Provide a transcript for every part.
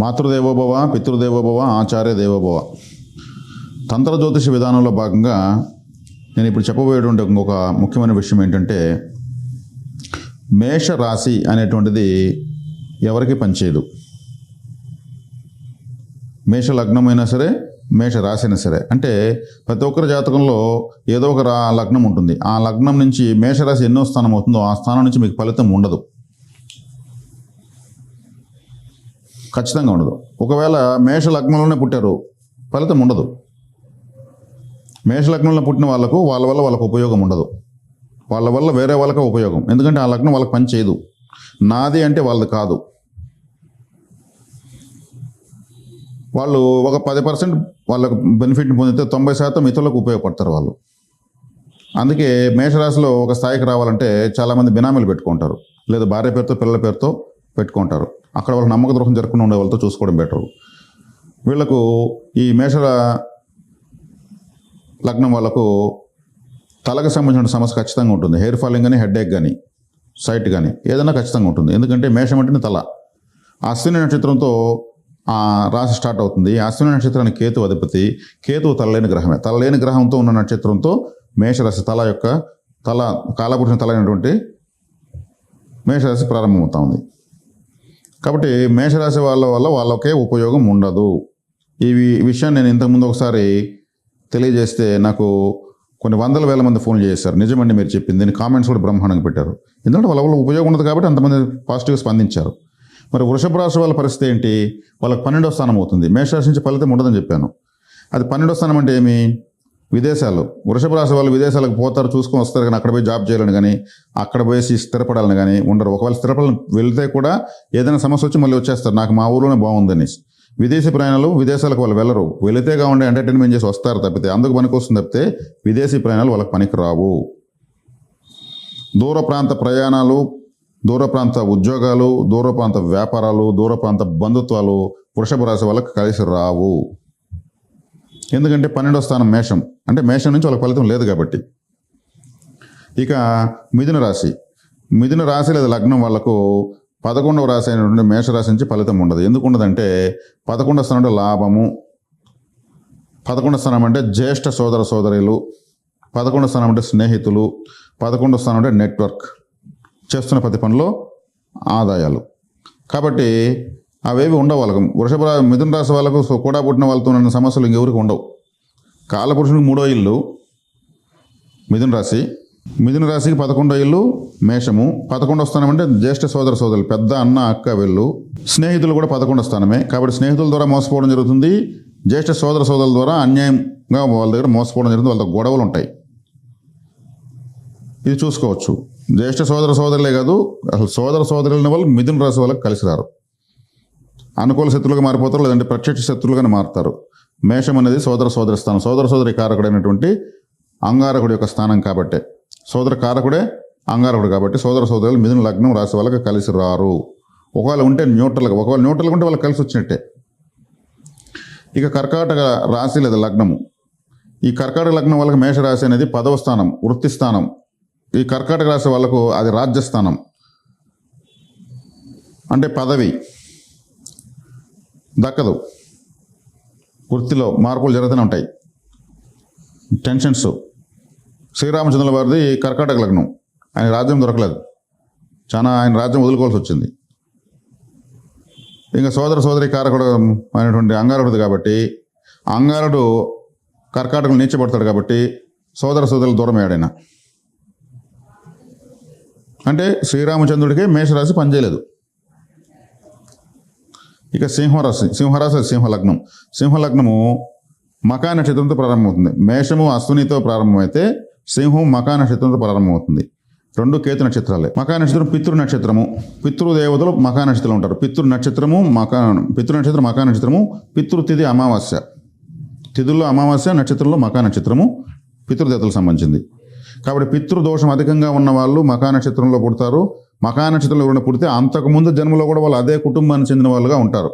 మాతృదేవోభవ పితృదేవోభవ ఆచార్య దేవోభవ. తంత్ర జ్యోతిష విధానంలో భాగంగా నేను ఇప్పుడు చెప్పబోయేటువంటి ఇంకొక ముఖ్యమైన విషయం ఏంటంటే మేష రాశి అనేటువంటిది ఎవరికి పనిచేయదు. మేష లగ్నమైనా సరే మేష రాశి అయినా సరే. అంటే ప్రతి ఒక్కరి జాతకంలో ఏదో ఒక రా లగ్నం ఉంటుంది. ఆ లగ్నం నుంచి మేషరాశి ఎన్నో స్థానం అవుతుందో ఆ స్థానం నుంచి మీకు ఫలితం ఉండదు. ఖచ్చితంగా ఉండదు. ఒకవేళ మేష లగ్నంలోనే పుట్టారు ఫలితం ఉండదు. మేష లగ్నంలో పుట్టిన వాళ్ళకు వాళ్ళ వల్ల వాళ్ళకు ఉపయోగం ఉండదు. వాళ్ళ వల్ల వేరే వాళ్ళకే ఉపయోగం. ఎందుకంటే ఆ లగ్నం వాళ్ళకి పని చేయదు. నాది అంటే వాళ్ళది కాదు. వాళ్ళు ఒక పది పర్సెంట్ వాళ్ళకు బెనిఫిట్ పొందితే తొంభై శాతం ఇతరులకు ఉపయోగపడతారు వాళ్ళు. అందుకే మేషరాశిలో ఒక స్థాయికి రావాలంటే చాలామంది బినామీలు పెట్టుకుంటారు. లేదా భార్య పేరుతో పిల్లల పేరుతో పెట్టుకుంటారు. అక్కడ వాళ్ళకి నమ్మక ద్రోహం జరగకుండా ఉండే వాళ్ళతో చూసుకోవడం బెటర్ వీళ్ళకు ఈ మేషల లగ్నం వాళ్ళకు తలకు సంబంధించిన సమస్య ఖచ్చితంగా ఉంటుంది. హెయిర్ ఫాలింగ్ కానీ హెడ్ ఏక్ కానీ సైట్ కానీ ఏదైనా ఖచ్చితంగా ఉంటుంది. ఎందుకంటే మేషం అంటేనే తల. అశ్విని నక్షత్రంతో ఆ రాశి స్టార్ట్ అవుతుంది. అశ్విని నక్షత్రానికి కేతు అధిపతి. కేతువు తలలేని గ్రహమే. తలలేని గ్రహంతో ఉన్న నక్షత్రంతో మేషరాశి తల యొక్క తల కాలపురుషుని తల అయినటువంటి మేషరాశి ప్రారంభమవుతా ఉంది. కాబట్టి మేషరాశి వాళ్ళ వల్ల వాళ్ళకే ఉపయోగం ఉండదు. ఈ విషయాన్ని నేను ఇంతకుముందు ఒకసారి తెలియజేస్తే నాకు కొన్ని వందల వేల మంది ఫోన్ చేశారు. నిజమండి మీరు చెప్పింది. దీని కామెంట్స్ కూడా బ్రహ్మాండంగా పెట్టారు. ఎందుకంటే వాళ్ళ వల్ల ఉపయోగం ఉండదు కాబట్టి అంతమంది పాజిటివ్గా స్పందించారు. మరి వృషభ రాశి వాళ్ళ పరిస్థితి ఏంటి? వాళ్ళకి పన్నెండో స్థానం అవుతుంది. మేషరాశి నుంచి ఫలితం ఉండదని చెప్పాను. అది పన్నెండో స్థానం అంటే ఏమి? విదేశాలు. వృషభ రాశి వాళ్ళు విదేశాలకు పోతారు చూసుకొని వస్తారు కానీ అక్కడ పోయి జాబ్ చేయాలని కానీ అక్కడ పోయేసి స్థిరపడాలని కానీ ఉండరు. ఒకవేళ స్థిరపడాలని వెళ్తే కూడా ఏదైనా సమస్య వచ్చి మళ్ళీ వచ్చేస్తారు. నాకు మా ఊరిలోనే బాగుందని విదేశీ ప్రయాణాలు విదేశాలకు వాళ్ళు వెళ్ళరు. వెళితే కావండి ఎంటర్టైన్మెంట్ చేసి వస్తారు తప్పితే అందుకు పనికొస్తుంది తప్పితే విదేశీ ప్రయాణాలు వాళ్ళకి పనికి రావు దూర ప్రాంత ప్రయాణాలు దూర ప్రాంత ఉద్యోగాలు దూర ప్రాంత వ్యాపారాలు దూర ప్రాంత బంధుత్వాలు వృషభ రాశి వాళ్ళకి కలిసి రావు. ఎందుకంటే పన్నెండో స్థానం మేషం. అంటే మేషం నుంచి వాళ్ళకి ఫలితం లేదు కాబట్టి. ఇక మిథున రాశి. మిథున రాశి లేదా లగ్నం వాళ్ళకు పదకొండవ రాశి అయినటువంటి మేషరాశి నుంచి ఫలితం ఉండదు. ఎందుకు ఉండదంటే పదకొండవ స్థానంలో లాభము. పదకొండవ స్థానం అంటే జ్యేష్ఠ సోదర సోదరులు. పదకొండవ స్థానం అంటే స్నేహితులు. పదకొండవ స్థానం అంటే నెట్వర్క్. చేస్తున్న ప్రతి పనిలో ఆదాయాలు. కాబట్టి అవేవి ఉండవు వాళ్ళకు. వృషభ మిథున రాశి వాళ్ళకు కూడా పుట్టిన వాళ్ళతో ఉన్న సమస్యలు ఇంకెవరికి ఉండవు. కాలపురుషునికి మూడో ఇల్లు మిథున రాశి. మిథున రాశికి పదకొండో ఇల్లు మేషము. పదకొండో స్థానం అంటే జ్యేష్ఠ సోదర సోదరులు పెద్ద అన్న అక్క వెళ్ళు. స్నేహితులు కూడా పదకొండో స్థానమే. కాబట్టి స్నేహితుల ద్వారా మోసపోవడం జరుగుతుంది. జ్యేష్ఠ సోదర సోదరుల ద్వారా అన్యాయంగా వాళ్ళ దగ్గర మోసపోవడం జరుగుతుంది. వాళ్ళతో గొడవలు ఉంటాయి. ఇది చూసుకోవచ్చు. జ్యేష్ఠ సోదర సోదరులే కాదు అసలు సోదర సోదరులని వాళ్ళు మిథున రాశి వాళ్ళకి కలిసి రారు. అనుకూల శత్రులుగా మారిపోతారు లేదంటే ప్రత్యక్ష శత్రులుగానే మారుతారు. మేషం అనేది సోదర సోదరి స్థానం. సోదర సోదరి కారకుడైనటువంటి అంగారకుడి యొక్క స్థానం కాబట్టే. సోదర కారకుడే అంగారకుడు కాబట్టి సోదర సోదరులు మిథున లగ్నం రాసి వాళ్ళకి కలిసి రారు. ఒకవేళ ఉంటే న్యూట్రల్గా ఒకవేళ న్యూట్రల్గా ఉంటే వాళ్ళకి కలిసి వచ్చినట్టే. ఇక కర్కాటక రాశి లేదా లగ్నము. ఈ కర్కాటక లగ్నం వాళ్ళకి మేషరాశి అనేది పదవ స్థానం వృత్తి స్థానం. ఈ కర్కాటక రాశి వాళ్ళకు అది రాజ్యస్థానం అంటే పదవి. దక్కదు. వృత్తిలో మార్పులు జరుగుతూనే ఉంటాయి. టెన్షన్స్. శ్రీరామచంద్రుల వారిది కర్కాటక లగ్నం ఆయన రాజ్యం దొరకలేదు. చాలా ఆయన రాజ్యం వదులుకోవాల్సి వచ్చింది. ఇంకా సోదర సోదరి కారకుడు అయినటువంటి అంగారుడు కాబట్టి అంగారుడు కర్కాటకులు నీచబడతాడు కాబట్టి సోదర సోదరులు దూరం అయ్యాడైనా. అంటే శ్రీరామచంద్రుడికి మేషరాశి పనిచేయలేదు. ఇక సింహరాశి సింహరాశి సింహలగ్నం సింహలగ్నము మకా నక్షత్రంతో ప్రారంభమవుతుంది. మేషము అశ్వినితో ప్రారంభమైతే సింహం మకా నక్షత్రంతో ప్రారంభమవుతుంది. రెండు కేతు నక్షత్రాలే. మకా నక్షత్రం పితృ నక్షత్రము. పితృదేవతలు మకా నక్షత్రం ఉంటారు. పితృ నక్షత్రము మకా పితృ నక్షత్రం మకా నక్షత్రము పితృతిథి అమావాస్య. తిథుల్లో అమావాస్య నక్షత్రంలో మకా నక్షత్రము పితృదేవతలకు సంబంధించింది. కాబట్టి పితృదోషం అధికంగా ఉన్న వాళ్ళు మకా నక్షత్రంలో పుడతారు. మకా నక్షత్రంలో ఎవరైనా పుడితే అంతకుముందు జన్మలో కూడా వాళ్ళు అదే కుటుంబానికి చెందిన వాళ్ళుగా ఉంటారు.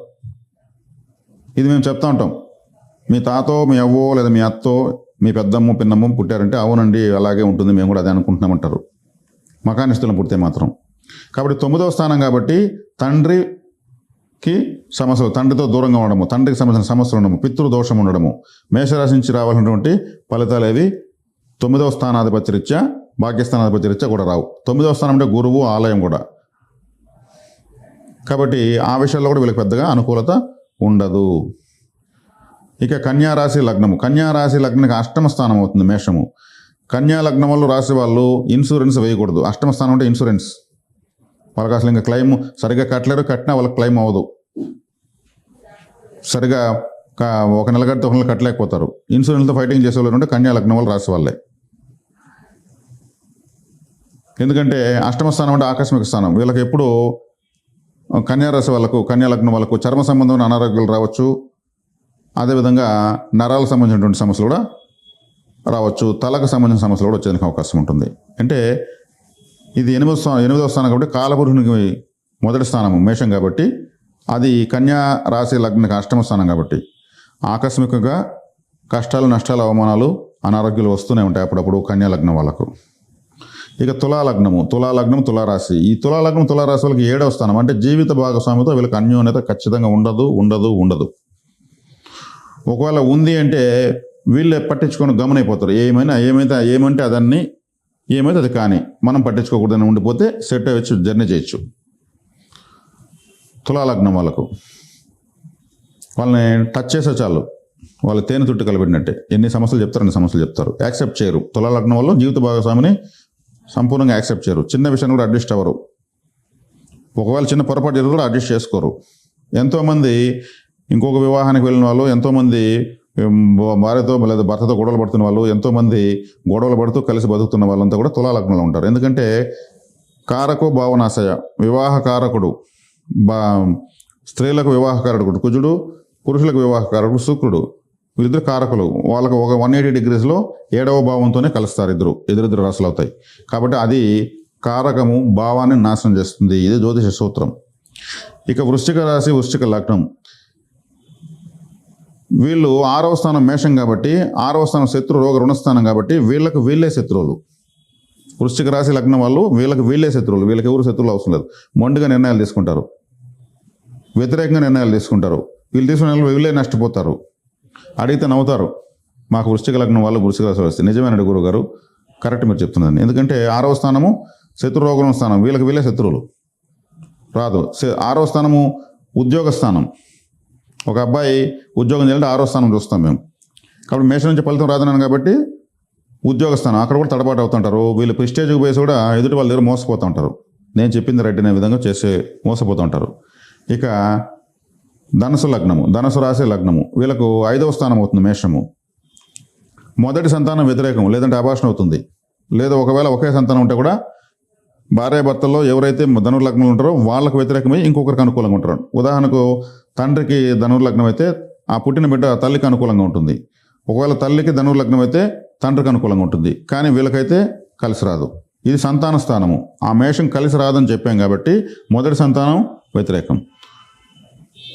ఇది మేము చెప్తా ఉంటాం. మీ తాతో మీ అవ్వో లేదా మీ అత్తో మీ పెద్దమ్మ పిన్నమ్మ పుట్టారంటే అవునండి అలాగే ఉంటుంది మేము కూడా అదే అనుకుంటున్నామంటారు మకా నక్షత్రంలో పుడితే మాత్రం. కాబట్టి తొమ్మిదవ స్థానం కాబట్టి తండ్రికి సమస్యలు తండ్రితో దూరంగా ఉండడము తండ్రికి సంబంధించిన సమస్యలు ఉండడము పితృదోషం ఉండడము మేషరాశి నుంచి రావాల్సినటువంటి ఫలితాలు ఏవి? తొమ్మిదవ స్థానాధిపత్య రీత్యా భాగ్యస్థానాధిపత్య రీత్యా కూడా రావు. తొమ్మిదవ స్థానం అంటే గురువు ఆలయం కూడా. కాబట్టి ఆ విషయాల్లో కూడా వీళ్ళకి పెద్దగా అనుకూలత ఉండదు. ఇక కన్యా రాశి లగ్నము. కన్యా రాశి లగ్నానికి అష్టమ స్థానం అవుతుంది మేషము. కన్యా లగ్నం వాళ్ళు రాశి వాళ్ళు ఇన్సూరెన్స్ వేయకూడదు. అష్టమ స్థానం అంటే ఇన్సూరెన్స్. వాళ్ళకి అసలు ఇంకా క్లెయిమ్ సరిగ్గా కట్టలేరు కట్టినా వాళ్ళకి క్లెయిమ్ అవ్వదు. సరిగా ఒక నెల కడితే ఒక నెల కట్టలేకపోతారు. ఇన్సూరెన్స్తో ఫైటింగ్ చేసే వాళ్ళు ఉంటే కన్యా లగ్నం వాళ్ళు రాసే వాళ్ళే. ఎందుకంటే అష్టమ స్థానం అంటే ఆకస్మిక స్థానం. వీళ్ళకి ఎప్పుడు కన్యారాశి వాళ్ళకు కన్యాలగ్నం వాళ్ళకు చర్మ సంబంధమైన అనారోగ్యాలు రావచ్చు. అదేవిధంగా నరాలకు సంబంధించినటువంటి సమస్యలు కూడా రావచ్చు. తలకు సంబంధించిన సమస్యలు కూడా వచ్చేందుకు అవకాశం ఉంటుంది. అంటే ఇది ఎనిమిదో స్థానం ఎనిమిదవ స్థానం కాబట్టి కాలపురుషునికి మొదటి స్థానము మేషం కాబట్టి అది కన్యా రాశి లగ్నకి అష్టమ స్థానం కాబట్టి ఆకస్మికంగా కష్టాలు నష్టాలు అవమానాలు అనారోగ్యాలు వస్తూనే ఉంటాయి అప్పుడప్పుడు కన్యా లగ్నం వాళ్ళకు. ఇక తులాలగ్నము తులాలగ్నం తులారాశి. ఈ తులాలగ్నం తులారాశి వాళ్ళకి ఏడవ స్థానం. అంటే జీవిత భాగస్వామితో వీళ్ళకి అన్యోన్యత ఖచ్చితంగా ఉండదు ఉండదు ఉండదు. ఒకవేళ ఉంది అంటే వీళ్ళే పట్టించుకొని గమనైపోతారు. ఏమైనా ఏమైతే ఏమంటే అదన్నీ ఏమైతే అది కానీ మనం పట్టించుకోకూడదని ఉండిపోతే సెట్ అవ్వచ్చు జర్నీ చేయొచ్చు. తులాలగ్నం వాళ్ళకు. వాళ్ళని టచ్ చేసే చాలు. వాళ్ళు తేనె తుట్టు కలిపెట్టినట్టే ఎన్ని సమస్యలు చెప్తారు అన్ని సమస్యలు చెప్తారు. యాక్సెప్ట్ చేయరు. తులాలగ్నం వాళ్ళు జీవిత భాగస్వామిని సంపూర్ణంగా యాక్సెప్ట్ చేయరు. చిన్న విషయాన్ని కూడా అడ్జస్ట్ అవ్వరు. ఒకవేళ చిన్న పొరపాటు జరిగి కూడా అడ్జస్ట్ చేసుకోరు. ఎంతోమంది ఇంకొక వివాహానికి వెళ్ళిన వాళ్ళు ఎంతోమంది భార్యతో లేదా భర్తతో గొడవలు పడుతున్న వాళ్ళు ఎంతోమంది గొడవలు పడుతూ కలిసి బతుకుతున్న వాళ్ళంతా కూడా తులాలగ్నంలో ఉంటారు. ఎందుకంటే కారకో భావనాశయ వివాహ కారకుడు బా స్త్రీలకు వివాహకారకుడు కుజుడు పురుషులకు వివాహకారకుడు శుక్రుడు. వీళ్ళిద్దరు కారకులు. వాళ్ళకు ఒక వన్ ఎయిటీ డిగ్రీస్లో ఏడవ భావంతోనే కలుస్తారు ఇద్దరు. ఎదురిద్దరు రాసులు అవుతాయి కాబట్టి అది కారకము భావాన్ని నాశనం చేస్తుంది. ఇది జ్యోతిష సూత్రం. ఇక వృశ్చిక రాశి వృశ్చిక లగ్నం. వీళ్ళు ఆరవ స్థానం మేషం కాబట్టి ఆరవ స్థానం శత్రు రోగ రుణస్థానం కాబట్టి వీళ్ళకు వీళ్ళే శత్రువులు. వృశ్చిక రాశి లగ్నం వాళ్ళు వీళ్ళకి వీళ్ళే శత్రువులు. వీళ్ళకి ఎవరు శత్రువులు అవసరం లేదు. మొండిగా నిర్ణయాలు తీసుకుంటారు. వ్యతిరేకంగా నిర్ణయాలు తీసుకుంటారు. వీళ్ళు తీసుకున్న వీళ్ళే నష్టపోతారు. అడిగితే నవ్వుతారు. మాకు వృష్టిక లగ్నం వాళ్ళు వృష్టిక రాశి వస్తే నిజమైన గురువు గారు కరెక్ట్ మీరు చెప్తున్నది. ఎందుకంటే ఆరవ స్థానము శత్రు రోగం స్థానం. వీళ్ళకి వీళ్ళే శత్రువులు. రాదు. ఆరవ స్థానము ఉద్యోగ స్థానం. ఒక అబ్బాయి ఉద్యోగం చేయాలంటే ఆరో స్థానం చూస్తాం మేము. కాబట్టి మేషం నుంచి ఫలితం రాదన్నాను కాబట్టి ఉద్యోగ స్థానం. అక్కడ కూడా తడబాటు అవుతుంటారు. వీళ్ళు ప్రిస్టేజ్కి పోయి కూడా ఎదుటి వాళ్ళ దగ్గర మోసపోతూ ఉంటారు నేను చెప్పింది రైట్ అనే విధంగా చేసే మోసపోతూ ఉంటారు ఇక ధనుసు లగ్నము ధనుసు రాశి లగ్నము వీళ్ళకు ఐదవ స్థానం అవుతుంది మేషము. మొదటి సంతానం వ్యతిరేకం లేదంటే అభాషణ అవుతుంది. లేదా ఒకవేళ ఒకే సంతానం ఉంటే కూడా భార్యాభర్తల్లో ఎవరైతే ధనుర్లగ్నంలో ఉంటారో వాళ్ళకు వ్యతిరేకమై ఇంకొకరికి అనుకూలంగా ఉంటారు. ఉదాహరణకు తండ్రికి ధనుర్లగ్నం అయితే ఆ పుట్టిన బిడ్డ తల్లికి అనుకూలంగా ఉంటుంది. ఒకవేళ తల్లికి ధనుర్లగ్నం అయితే తండ్రికి అనుకూలంగా ఉంటుంది. కానీ వీళ్ళకైతే కలిసి రాదు. ఇది సంతాన స్థానము. ఆ మేషం కలిసి రాదని చెప్పాం కాబట్టి మొదటి సంతానం వ్యతిరేకం.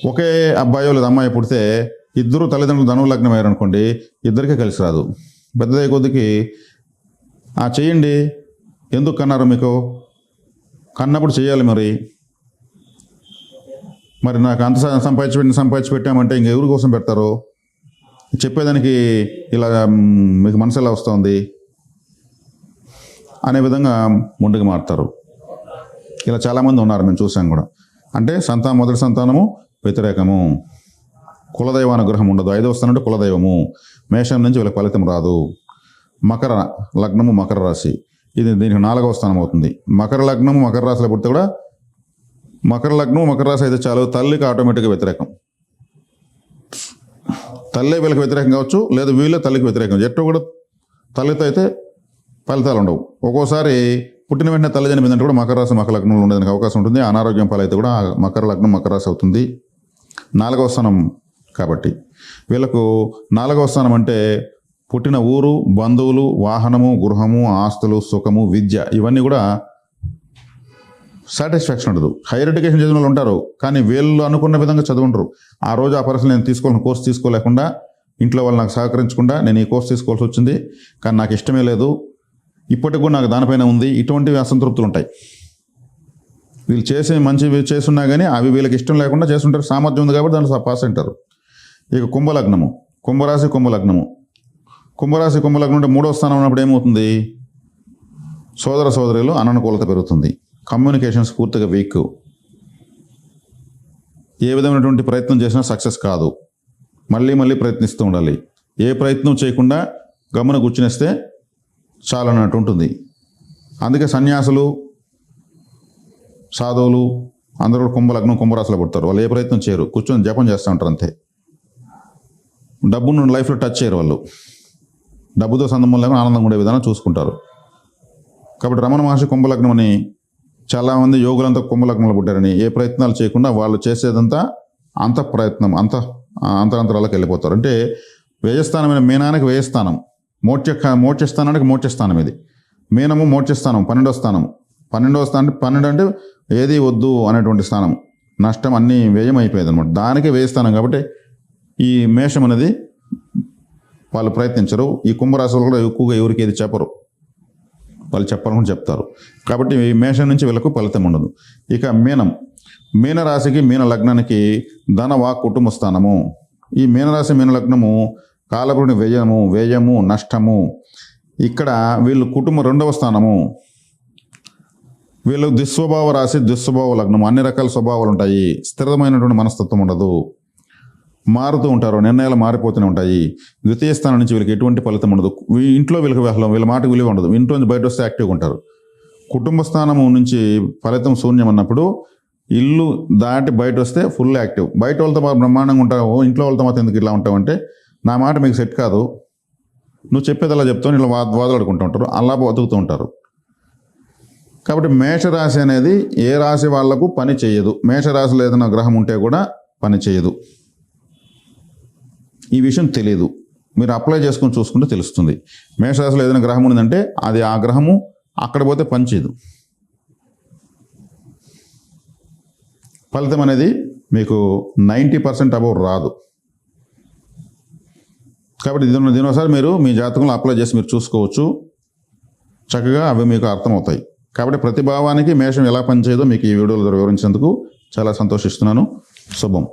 ఒకే అబ్బాయో లేదా అమ్మాయి పుడితే ఇద్దరు తల్లిదండ్రులు ధనుర్లగ్నం అయ్యారు అనుకోండి ఇద్దరికీ కలిసి రాదు. పెద్దదయ్యే కొద్దికి ఆ చేయండి. ఎందుకు కన్నారు మీకు? కన్నప్పుడు చేయాలి మరి. మరి నాకు అంత సంపాదించి పెట్టి సంపాదించి పెట్టామంటే ఇంక ఎవరి కోసం పెడతారు? చెప్పేదానికి ఇలా మీకు మనసు ఎలా వస్తుంది? అనే విధంగా ముందుకు మారుతారు. ఇలా చాలామంది ఉన్నారు మేము చూసాం కూడా. అంటే సంతానం మొదటి సంతానము వ్యతిరేకము. కులదైవ అనుగ్రహం ఉండదు. ఐదవ స్థానం అంటే కులదైవము. మేషం నుంచి వీళ్ళకి ఫలితం రాదు. మకర లగ్నము మకర రాశి. ఇది దీనికి నాలుగవ స్థానం అవుతుంది. మకర లగ్నము మకర రాశిలో పుడితే కూడా మకర లగ్నం మకర రాశి అయితే చాలు. తల్లికి ఆటోమేటిక్గా వ్యతిరేకం. తల్లే వీళ్ళకి వ్యతిరేకం కావచ్చు లేదా వీళ్ళే తల్లికి వ్యతిరేకం. ఎట్టు కూడా తల్లితో అయితే ఫలితాలు ఉండవు. ఒక్కోసారి పుట్టిన వెంటనే తల్లి మీద కూడా మకర రాశి మకర లగ్నంలో ఉండేదానికి అవకాశం ఉంటుంది. అనారోగ్యం పాలైతే కూడా మకర లగ్నం మకర రాశి అవుతుంది. నాలుగవ స్థానం కాబట్టి వీళ్ళకు నాలుగవ స్థానం అంటే పుట్టిన ఊరు బంధువులు వాహనము గృహము ఆస్తులు సుఖము విద్య ఇవన్నీ కూడా సాటిస్ఫాక్షన్ ఉండదు. హైయర్ ఎడ్యుకేషన్ చదివిన వాళ్ళు ఉంటారు. కానీ వీళ్ళు అనుకున్న విధంగా చదువుంటారు ఆ రోజు ఆ పరిస్థితి నేను తీసుకోవాలని కోర్సు తీసుకోలేకుండా ఇంట్లో వాళ్ళు నాకు సహకరించకుండా నేను ఈ కోర్స్ తీసుకోవాల్సి వచ్చింది. కానీ నాకు ఇష్టమే లేదు. ఇప్పటికి కూడా నాకు దానిపైన ఉంది. ఇటువంటివి అసంతృప్తులు ఉంటాయి. వీళ్ళు చేసే మంచి చేస్తున్నా కానీ అవి వీళ్ళకి ఇష్టం లేకుండా చేస్తుంటారు. సామర్థ్యం ఉంది కాబట్టి దాంట్లో పాస్ అంటారు. ఇక కుంభలగ్నము. కుంభరాశి కుంభలగ్నము. కుంభరాశి కుంభలగ్నం అంటే మూడో స్థానం ఉన్నప్పుడు ఏమవుతుంది? సోదర సోదరులు అననుకూలత పెరుగుతుంది. కమ్యూనికేషన్స్ పూర్తిగా వీక్. ఏ విధమైనటువంటి ప్రయత్నం చేసినా సక్సెస్ కాదు. మళ్ళీ మళ్ళీ ప్రయత్నిస్తూ ఉండాలి. ఏ ప్రయత్నం చేయకుండా గమన కూర్చునేస్తే చాలన్నట్టు ఉంటుంది. అందుకే సన్యాసులు సాధువులు అందరూ కూడా కుంభలగ్నం కుంభరాశులు పుడతారు. వాళ్ళు ఏ ప్రయత్నం చేయరు. కూర్చొని జపం చేస్తూ ఉంటారు అంతే. డబ్బును లైఫ్లో టచ్ చేయరు వాళ్ళు. డబ్బుతో సంబంధం లేకుండా ఆనందంగా ఉండే విధానం చూసుకుంటారు. కాబట్టి రమణ మహర్షి కుంభలగ్నం అని చాలామంది యోగులంతా కుంభలగ్నంలో పుట్టారని ఏ ప్రయత్నాలు చేయకుండా వాళ్ళు చేసేదంతా అంత ప్రయత్నం అంత అంతరంతరాలకు వెళ్ళిపోతారు. అంటే వ్యయస్థానమైన మీనానికి వ్యయస్థానం. మోక్ష మోక్షస్థానానికి మోక్షస్థానం ఇది. మీనము మోక్షస్థానం పన్నెండో స్థానం పన్నెండవ స్థానం పన్నెండు అంటే ఏది వద్దు అనేటువంటి స్థానం నష్టం అన్నీ వ్యయం అయిపోయేది అనమాట దానికే వ్యయస్థానం కాబట్టి ఈ మేషం అనేది వాళ్ళు ప్రయత్నించరు. ఈ కుంభరాశులు కూడా ఎక్కువగా ఎవరికి ఏది చెప్పరు. వాళ్ళు చెప్పాలని చెప్తారు. కాబట్టి ఈ మేషం నుంచి వీళ్ళకు ఫలితం ఉండదు. ఇక మీనం. మీనరాశికి మీన లగ్నానికి ధన వాక్ కుటుంబ స్థానము. ఈ మీనరాశి మీన లగ్నము కాలపురుని వ్యయము వ్యయము నష్టము. ఇక్కడ వీళ్ళు కుటుంబ రెండవ స్థానము. వీళ్ళు దుస్వభావ రాశి దుస్వభావ లగ్నం అన్ని రకాల స్వభావాలు ఉంటాయి. స్థిరమైనటువంటి మనస్తత్వం ఉండదు. మారుతూ ఉంటారు. నిర్ణయాలు మారిపోతూనే ఉంటాయి. ద్వితీయ స్థానం నుంచి వీళ్ళకి ఎటువంటి ఫలితం ఉండదు. వీ- ఇంట్లో వీళ్ళకి విహలం వీళ్ళ మాటకు విలువ ఉండదు. ఇంట్లో నుంచి బయట వస్తే యాక్టివ్గా ఉంటారు. కుటుంబ స్థానం నుంచి ఫలితం శూన్యం అన్నప్పుడు ఇల్లు దాటి బయట వస్తే ఫుల్ యాక్టివ్. బయట వాళ్ళతో బ్రహ్మాండంగా ఉంటావు. ఇంట్లో వాళ్ళతో మాత్రం ఎందుకు ఇట్లా ఉంటావు అంటే నా మాట మీకు సెట్ కాదు. నువ్వు చెప్పేది అలా చెప్తావు ఇలా వాద వాదలాడుకుంటూ ఉంటారు అలా బతుకుతూ ఉంటారు. కాబట్టి మేషరాశి అనేది ఏ రాశి వాళ్ళకు పని చేయదు. మేషరాశిలో ఏదైనా గ్రహం ఉంటే కూడా పని చేయదు. ఈ విషయం తెలియదు మీరు అప్లై చేసుకొని చూసుకుంటే తెలుస్తుంది. మేషరాశిలో ఏదైనా గ్రహం ఉందంటే అది ఆ గ్రహము అక్కడ పోతే పని చేయదు. ఫలితం అనేది మీకు నైంటీ పర్సెంట్ అబౌవ్ రాదు. కాబట్టి దీని దీని ఒకసారి మీరు మీ జాతకంలో అప్లై చేసి మీరు చూసుకోవచ్చు. చక్కగా అవి మీకు అర్థమవుతాయి. కాబట్టి ప్రతి భావానికి మేషం ఎలా పనిచేయదో మీకు ఈ వీడియోలో వివరించేందుకు చాలా సంతోషిస్తున్నాను. శుభం.